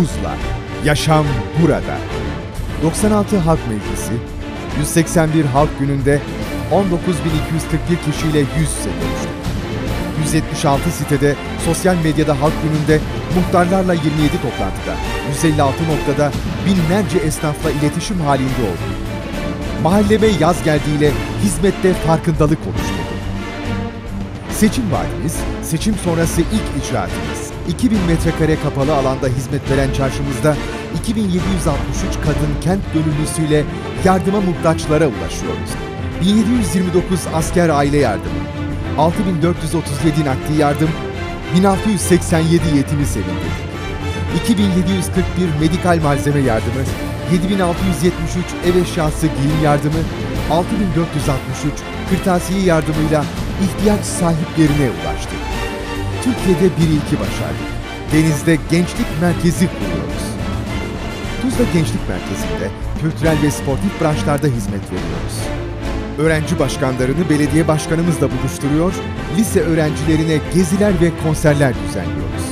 Tuzla. Yaşam burada. 96 Halk Meclisi, 181 Halk Günü'nde 19.241 kişiyle yüz yüze görüştü. 176 sitede, sosyal medyada Halk Günü'nde, muhtarlarla 27 toplantıda, 156 noktada binlerce esnafla iletişim halinde oldu. Mahalleme yaz geldiğiyle hizmette farkındalık oluşturdu. Seçim vaadimiz, seçim sonrası ilk icraatımız. 2000 metrekare kapalı alanda hizmet veren çarşımızda 2763 kadın kent gönüllüsüyle yardıma muhtaçlara ulaşıyoruz. 1729 asker aile yardımı, 6437 nakdi yardım, 1687 yetimi sevindirdik. 2741 medikal malzeme yardımı, 7673 ev eşyası giyim yardımı, 6463 kırtasiye yardımıyla ihtiyaç sahiplerine ulaştı. Türkiye'de bir ilki başardık. Denizde Gençlik Merkezi kuruyoruz. Tuzla Gençlik Merkezi'nde kültürel ve sportif branşlarda hizmet veriyoruz. Öğrenci başkanlarını belediye başkanımızla buluşturuyor, lise öğrencilerine geziler ve konserler düzenliyoruz.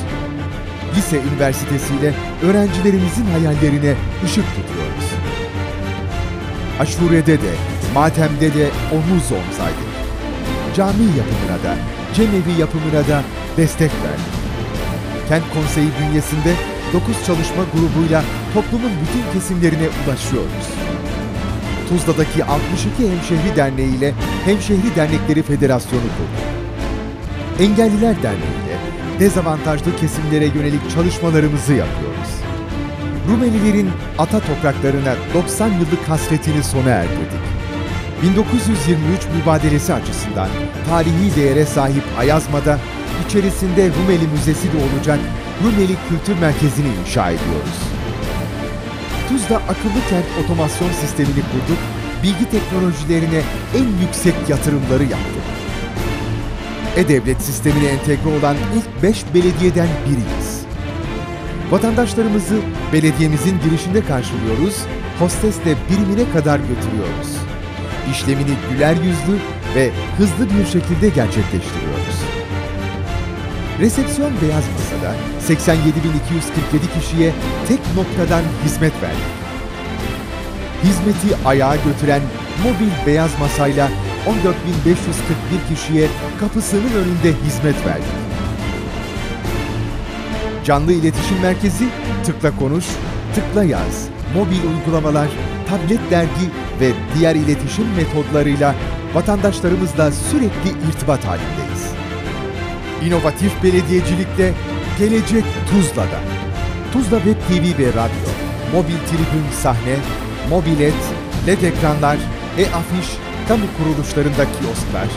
Lise üniversitesiyle öğrencilerimizin hayallerine ışık tutuyoruz. Aşure'de de, matemde de omuz omzaydık. Cami yapımına da, cemevi yapımına da destek verdik. Kent Konseyi bünyesinde 9 çalışma grubuyla toplumun bütün kesimlerine ulaşıyoruz. Tuzla'daki 62 Hemşehri Derneği ile Hemşehri Dernekleri Federasyonu kurduk. Engelliler Derneği ile dezavantajlı kesimlere yönelik çalışmalarımızı yapıyoruz. Rumelilerin ata topraklarına 90 yıllık hasretini sona erdirdik. 1923 mübadelesi açısından tarihi değere sahip Ayazma'da içerisinde Rumeli Müzesi de olacak Rumeli Kültür Merkezi'ni inşa ediyoruz. Tuzla akıllı kent otomasyon sistemini kurduk, bilgi teknolojilerine en yüksek yatırımları yaptık. E-Devlet sistemine entegre olan ilk 5 belediyeden biriyiz. Vatandaşlarımızı belediyemizin girişinde karşılıyoruz, hostesle birimine kadar götürüyoruz. İşlemini güler yüzlü ve hızlı bir şekilde gerçekleştiriyoruz. Resepsiyon Beyaz Masa'da 87.247 kişiye tek noktadan hizmet verdik. Hizmeti ayağa götüren mobil beyaz masayla 14.541 kişiye kapısının önünde hizmet verdik. Canlı iletişim merkezi Tıkla Konuş, Tıkla Yaz, mobil uygulamalar, tablet dergi ve diğer iletişim metodlarıyla vatandaşlarımızla sürekli irtibat halindeyiz. İnovatif belediyecilikte gelecek Tuzla'da. Tuzla Web TV ve radyo, mobil tribün sahne, mobilet, led ekranlar, e-afiş, kamu kuruluşlarında kiosklar,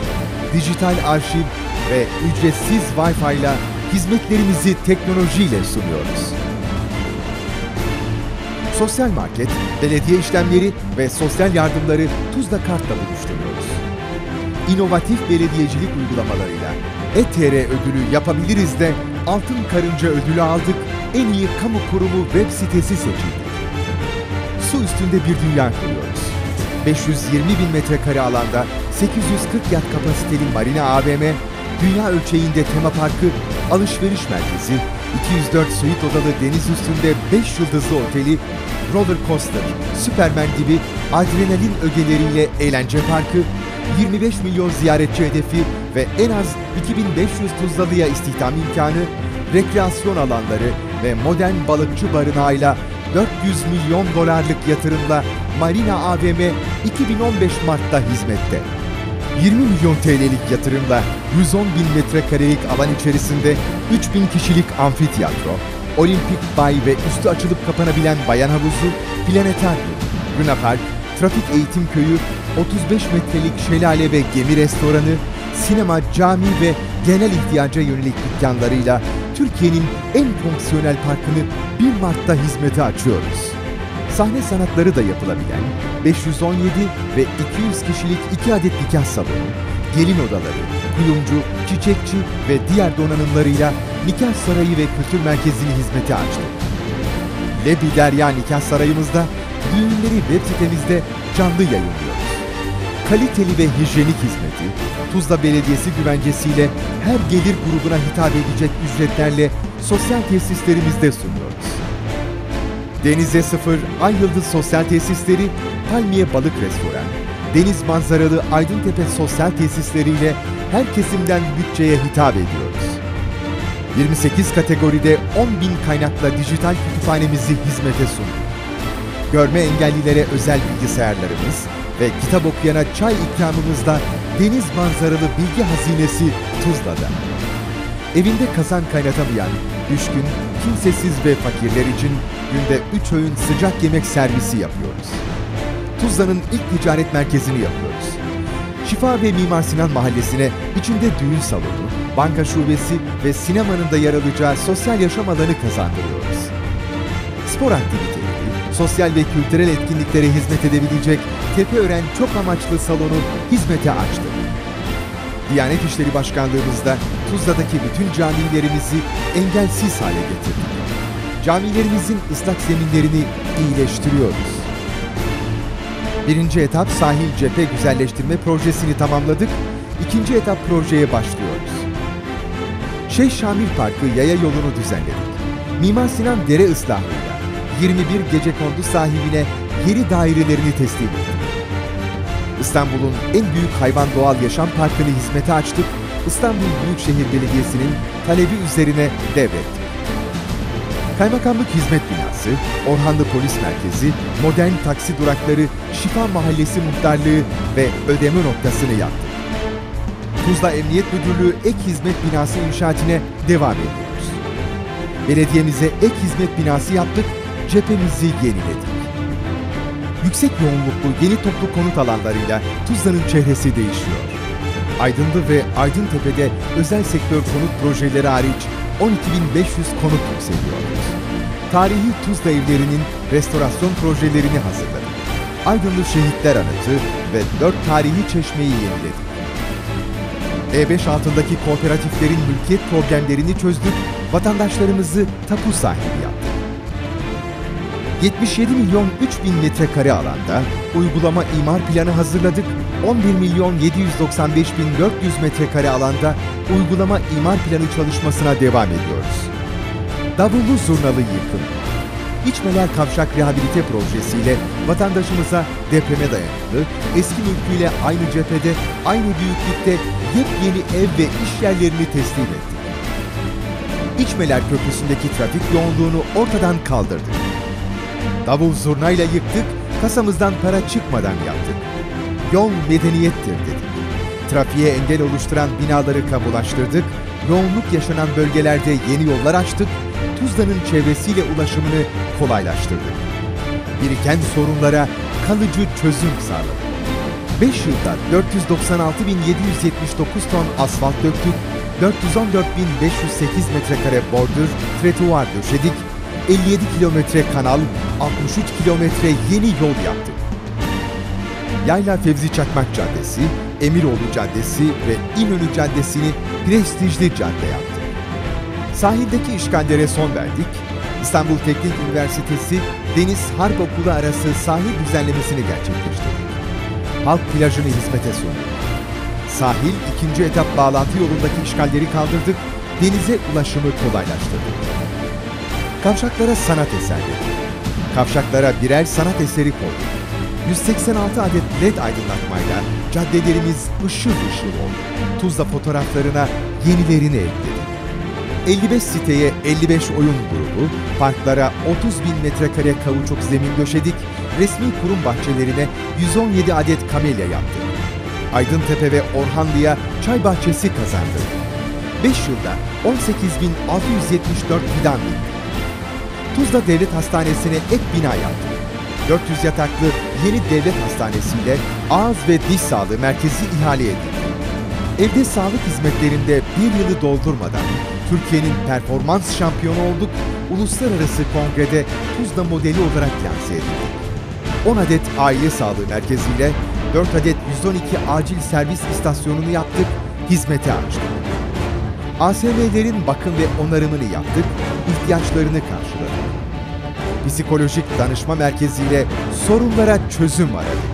dijital arşiv ve ücretsiz Wi-Fi ile hizmetlerimizi teknolojiyle sunuyoruz. Sosyal market, belediye işlemleri ve sosyal yardımları Tuzla Kart'la buluşturuyoruz. İnovatif belediyecilik uygulamalarıyla ETR ödülü yapabiliriz de Altın Karınca ödülü aldık, en iyi kamu kurumu web sitesi seçildi. Su üstünde bir dünya kuruyoruz. 520 bin metrekare alanda 840 yat kapasiteli Marina AVM, dünya ölçeğinde tema parkı, alışveriş merkezi, 204 suite odalı deniz üstünde 5 yıldızlı oteli, roller coaster, Superman gibi adrenalin ögeleriyle eğlence parkı, 25 milyon ziyaretçi hedefi ve en az 2500 Tuzlalı'ya istihdam imkanı, rekreasyon alanları ve modern balıkçı barınağıyla 400 milyon dolarlık yatırımla Marina AVM 2015 Mart'ta hizmette. 20 milyon TL'lik yatırımla 110 bin metrekarelik alan içerisinde 3000 kişilik amfiteyatro, olimpik bay ve üstü açılıp kapanabilen bayan havuzu, planetaryum, Luna Park, trafik eğitim köyü, 35 metrelik şelale ve gemi restoranı, sinema, cami ve genel ihtiyaca yönelik dükkanlarıyla Türkiye'nin en fonksiyonel parkını 1 Mart'ta hizmete açıyoruz. Sahne sanatları da yapılabilen 517 ve 200 kişilik 2 adet nikah salonu, gelin odaları, kuyumcu, çiçekçi ve diğer donanımlarıyla nikah sarayı ve kültür merkezini hizmete açtık. Lebi Derya Nikah Sarayımızda düğünleri web sitemizde canlı yayınlıyoruz. Kaliteli ve hijyenik hizmeti, Tuzla Belediyesi güvencesiyle her gelir grubuna hitap edecek ücretlerle sosyal tesislerimizde sunuyoruz. Denize Sıfır, Ay Yıldız Sosyal Tesisleri, Palmiye Balık Restoran, deniz manzaralı Aydıntepe Sosyal Tesisleriyle her kesimden bütçeye hitap ediyoruz. 28 kategoride 10 bin kaynakla dijital kütüphanemizi hizmete sunduk. Görme engellilere özel bilgisayarlarımız ve kitap okuyana çay ikramımızda deniz manzaralı bilgi hazinesi Tuzla'da. Evinde kazan kaynatamayan, düşkün, kimsesiz ve fakirler için günde 3 öğün sıcak yemek servisi yapıyoruz. Tuzla'nın ilk ticaret merkezini yapıyoruz. Şifa ve Mimar Sinan Mahallesi'ne içinde düğün salonu, banka şubesi ve sinemanın da yer alacağı sosyal yaşam alanı kazandırıyoruz. Spor aktiviteleri, sosyal ve kültürel etkinliklere hizmet edebilecek Tepeören Çok Amaçlı Salonu hizmete açtı. Diyanet İşleri Başkanlığımızda Tuzla'daki bütün camilerimizi engelsiz hale getirdik. Camilerimizin ıslak zeminlerini iyileştiriyoruz. Birinci etap sahil cephe güzelleştirme projesini tamamladık. İkinci etap projeye başlıyoruz. Şeyh Şamil Parkı yaya yolunu düzenledik. Mimar Sinan Dere ıslahıyla 21 gece kondu sahibine geri dairelerini teslim ettik. İstanbul'un en büyük hayvan doğal yaşam parkını hizmete açtık. İstanbul Büyükşehir Belediyesi'nin talebi üzerine devrettik. Kaymakamlık Hizmet Binası, Orhanlı Polis Merkezi, modern taksi durakları, Şifa Mahallesi Muhtarlığı ve ödeme noktasını yaptık. Tuzla Emniyet Müdürlüğü ek hizmet binası inşaatine devam ediyoruz. Belediyemize ek hizmet binası yaptık, cephemizi yeniledik. Yüksek yoğunluklu yeni toplu konut alanlarıyla Tuzla'nın çehresi değişiyor. Aydınlı ve Aydıntepe'de özel sektör konut projeleri hariç 12.500 konut yükseliyor. Tarihi Tuzla evlerinin restorasyon projelerini hazırladık. Aydınlı Şehitler Anıtı ve 4 tarihi çeşmeyi yeniledik. E5 altındaki kooperatiflerin mülkiyet problemlerini çözdük, vatandaşlarımızı tapu sahibi yaptık. 77 milyon 3 bin metrekare alanda uygulama imar planı hazırladık. 11 milyon 795 bin 400 metrekare alanda uygulama imar planı çalışmasına devam ediyoruz. Davullu Zurnalı Yıkım İçmeler Kavşak Rehabilite Projesiyle vatandaşımıza depreme dayanıklı, eski mülküyle aynı cephede, aynı büyüklükte yepyeni ev ve iş yerlerini teslim ettik. İçmeler Köprüsü'ndeki trafik yoğunluğunu ortadan kaldırdık. Davul zurnayla yıktık, kasamızdan para çıkmadan yaptık. Yol medeniyettir dedik. Trafiğe engel oluşturan binaları kamulaştırdık, yoğunluk yaşanan bölgelerde yeni yollar açtık, Tuzla'nın çevresiyle ulaşımını kolaylaştırdık. Biriken sorunlara kalıcı çözüm sağladık. 5 yılda 496.779 ton asfalt döktük, 414.508 metrekare bordür, tretuar döşedik, 57 kilometre kanal, 63 kilometre yeni yol yaptık. Yayla Fevzi Çakmak Caddesi, Emiroğlu Caddesi ve İnönü Caddesi'ni prestijli cadde yaptık. Sahildeki işgallere son verdik. İstanbul Teknik Üniversitesi Deniz Harp Okulu arası sahil düzenlemesini gerçekleştirdik. Halk plajını hizmete sunduk. Sahil ikinci etap bağlantı yolundaki işgalleri kaldırdık, denize ulaşımı kolaylaştırdık. Kavşaklara sanat eserleri. Kavşaklara birer sanat eseri koyduk. 186 adet led aydınlatmayla caddelerimiz ışıl ışıl oldu. Tuzla fotoğraflarına yenilerini ekledik. 55 siteye 55 oyun grubu, parklara 30 bin metrekare kauçuk zemin döşedik, resmi kurum bahçelerine 117 adet kamelya yaptık. Aydıntepe ve Orhanlı'ya çay bahçesi kazandık. 5 yılda 18.674 fidan diktik. Tuzla Devlet Hastanesi'ne ek bina yaptık. 400 yataklı yeni devlet hastanesiyle ağız ve diş sağlığı merkezi ihale edildi. Evde sağlık hizmetlerinde bir yılı doldurmadan Türkiye'nin performans şampiyonu olduk, uluslararası kongrede Tuzla modeli olarak lanse edildik. 10 adet aile sağlığı merkeziyle 4 adet 112 acil servis istasyonunu yaptık, hizmete açtık. ASM'lerin bakım ve onarımını yaptık, ihtiyaçlarını karşıladık. Psikolojik danışma merkeziyle sorunlara çözüm aradık.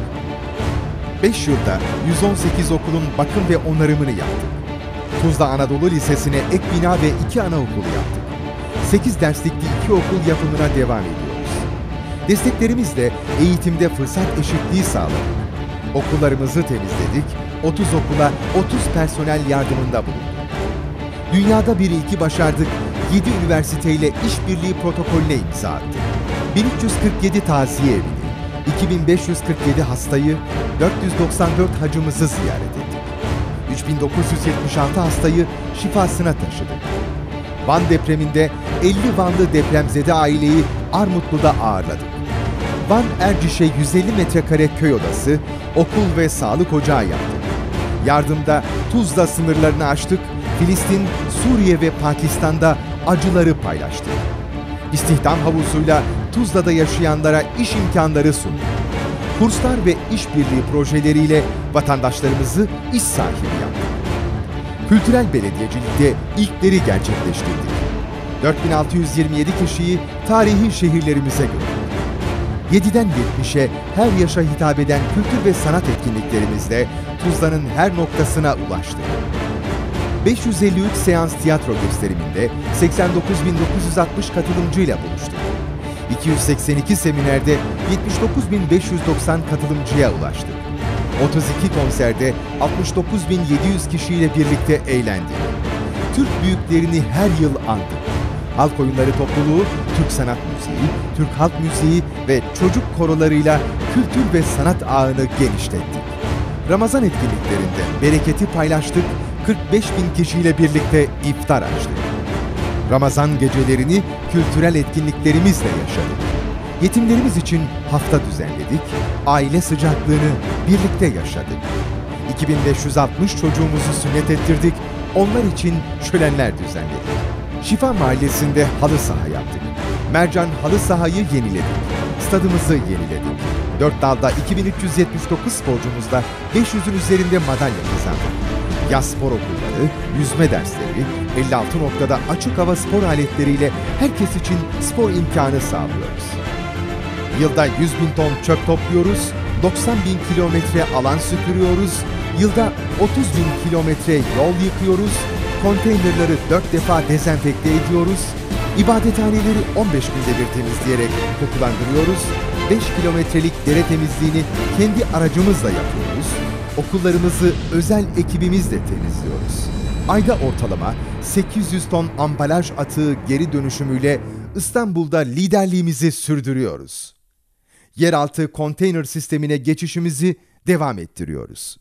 5 yılda 118 okulun bakım ve onarımını yaptık. Tuzla Anadolu Lisesi'ne ek bina ve iki anaokulu yaptık. 8 derslikli iki okul yapımına devam ediyoruz. Desteklerimizle eğitimde fırsat eşitliği sağladık. Okullarımızı temizledik, 30 okula 30 personel yardımında bulunduk. Dünyada bir ilki başardık, 7 üniversiteyle işbirliği protokolüne imza attık. 1347 taziye evini, 2547 hastayı, 494 hacımızı ziyaret ettik. 3976 hastayı şifasına taşıdık. Van depreminde 50 Vanlı depremzede aileyi Armutlu'da ağırladık. Van Erciş'e 150 metrekare köy odası, okul ve sağlık ocağı yaptık. Yardımda Tuzla sınırlarını aştık, Filistin, Suriye ve Pakistan'da acıları paylaştık. İstihdam havuzuyla Tuzla'da yaşayanlara iş imkanları sunduk. Kurslar ve işbirliği projeleriyle vatandaşlarımızı iş sahibi yaptık. Kültürel belediyecilikte ilkleri gerçekleştirdik. 4627 kişiyi tarihi şehirlerimize götürdük. 7'den 70'e her yaşa hitap eden kültür ve sanat etkinliklerimizle Tuzla'nın her noktasına ulaştık. 553 seans tiyatro gösteriminde 89.960 katılımcıyla buluştuk. 282 seminerde 79.590 katılımcıya ulaştık. 32 konserde 69.700 kişiyle birlikte eğlendik. Türk büyüklerini her yıl andık. Halk Oyunları Topluluğu, Türk Sanat Müziği, Türk Halk Müziği ve çocuk korolarıyla kültür ve sanat ağını genişlettik. Ramazan etkinliklerinde bereketi paylaştık, 45 bin kişiyle birlikte iftar açtık. Ramazan gecelerini kültürel etkinliklerimizle yaşadık. Yetimlerimiz için hafta düzenledik, aile sıcaklığını birlikte yaşadık. 2560 çocuğumuzu sünnet ettirdik, onlar için şölenler düzenledik. Şifa Mahallesi'nde halı saha yaptık. Mercan halı sahayı yeniledik. Stadımızı yeniledik. Dört dalda 2379 sporcumuzla 500'ün üzerinde madalya kazandık. Yaz spor okulları, yüzme dersleri, 56 noktada açık hava spor aletleriyle herkes için spor imkanı sağlıyoruz. Yılda 100 bin ton çöp topluyoruz, 90 bin kilometre alan süpürüyoruz, yılda 30 bin kilometre yol yıkıyoruz, konteynerları 4 defa dezenfekte ediyoruz, ibadethaneleri 15 günde bir temizleyerek kokulandırıyoruz, 5 kilometrelik dere temizliğini kendi aracımızla yapıyoruz, okullarımızı özel ekibimizle temizliyoruz. Ayda ortalama 800 ton ambalaj atığı geri dönüşümüyle İstanbul'da liderliğimizi sürdürüyoruz. Yeraltı konteyner sistemine geçişimizi devam ettiriyoruz.